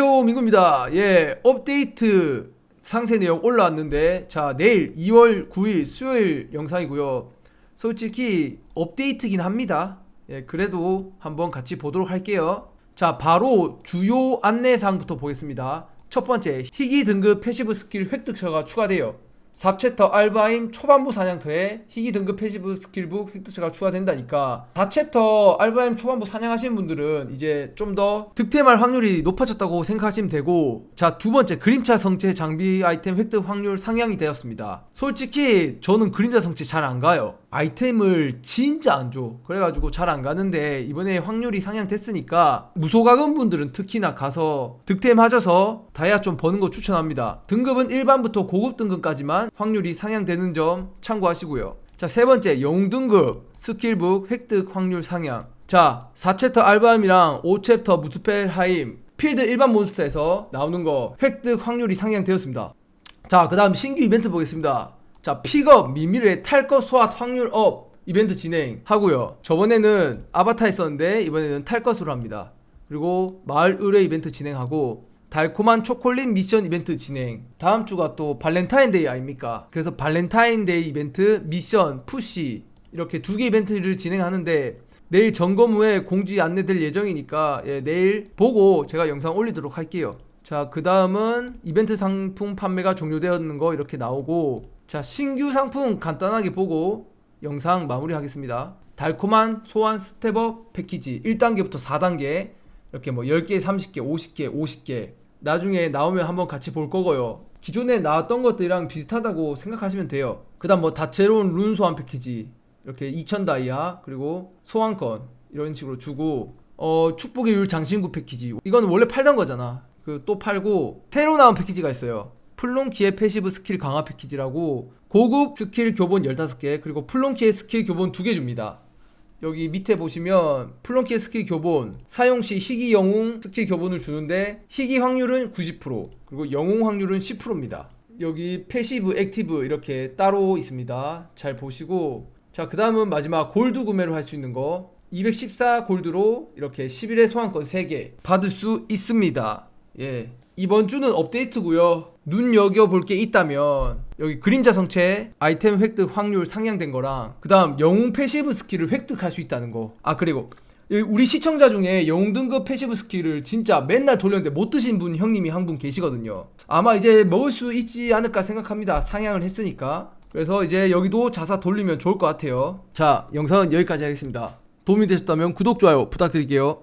안녕하세요 민구입니다. 예 업데이트 상세 내용 올라왔는데 자 내일 2월 9일 수요일 영상이고요. 솔직히 업데이트긴 합니다. 예 그래도 한번 같이 보도록 할게요. 자 바로 주요 안내사항부터 보겠습니다. 첫 번째 희귀 등급 패시브 스킬 획득처가 추가돼요 4챕터 알바임 초반부 사냥터에 희귀 등급 패시브 스킬북 획득처가 추가된다니까 4챕터 알바임 초반부 사냥하시는 분들은 이제 좀 더 득템할 확률이 높아졌다고 생각하시면 되고 자 두 번째 그림자 성체 장비 아이템 획득 확률 상향이 되었습니다 솔직히 저는 그림자 성체 잘 안 가요 아이템을 진짜 안 줘. 그래가지고 잘 안 가는데 이번에 확률이 상향됐으니까 무소가금 분들은 특히나 가서 득템 하셔서 다이아 좀 버는 거 추천합니다. 등급은 일반부터 고급 등급까지만 확률이 상향되는 점 참고하시고요. 자, 세 번째 영웅 등급 스킬북 획득 확률 상향. 자, 4챕터 알바임이랑 5챕터 무스펠 하임 필드 일반 몬스터에서 나오는 거 획득 확률이 상향되었습니다. 자, 그 다음 신규 이벤트 보겠습니다. 자, 픽업 미미르의 탈것 소환 확률 업 이벤트 진행하고요. 저번에는 아바타 했었는데 이번에는 탈 것으로 합니다. 그리고 마을 의뢰 이벤트 진행하고 달콤한 초콜릿 미션 이벤트 진행. 다음 주가 또 발렌타인데이 아닙니까? 그래서 발렌타인데이 이벤트 미션 푸시 이렇게 두 개 이벤트를 진행하는데 내일 점검 후에 공지 안내될 예정이니까 예, 내일 보고 제가 영상 올리도록 할게요. 자, 그 다음은 이벤트 상품 판매가 종료되었는 거 이렇게 나오고 자, 신규 상품 간단하게 보고 영상 마무리하겠습니다. 달콤한 소환 스텝업 패키지 1단계부터 4단계 이렇게 뭐 10개, 30개, 50개, 50개 나중에 나오면 한번 같이 볼 거고요. 기존에 나왔던 것들이랑 비슷하다고 생각하시면 돼요. 그 다음 뭐 다채로운 룬 소환 패키지 이렇게 2000 다이아 그리고 소환권 이런 식으로 주고 어 축복의 율 장신구 패키지 이거는 원래 팔던 거잖아. 그 또 팔고 새로 나온 패키지가 있어요. 플론키의 패시브 스킬 강화 패키지라고 고급 스킬 교본 15개 그리고 플론키의 스킬 교본 2개 줍니다. 여기 밑에 보시면 플론키의 스킬 교본 사용 시 희귀 영웅 스킬 교본을 주는데 희귀 확률은 90% 그리고 영웅 확률은 10%입니다. 여기 패시브 액티브 이렇게 따로 있습니다. 잘 보시고 자 그 다음은 마지막 골드 구매로 할수 있는 거 214 골드로 이렇게 11회 소환권 3개 받을 수 있습니다. 예. 이번 주는 업데이트고요. 눈여겨볼 게 있다면 여기 그림자 성체 아이템 획득 확률 상향된 거랑 그 다음 영웅 패시브 스킬을 획득할 수 있다는 거. 아 그리고 우리 시청자 중에 영웅 등급 패시브 스킬을 진짜 맨날 돌렸는데 못 드신 분 형님이 한 분 계시거든요. 아마 이제 먹을 수 있지 않을까 생각합니다. 상향을 했으니까. 그래서 이제 여기도 자사 돌리면 좋을 것 같아요. 자, 영상은 여기까지 하겠습니다. 도움이 되셨다면 구독, 좋아요 부탁드릴게요.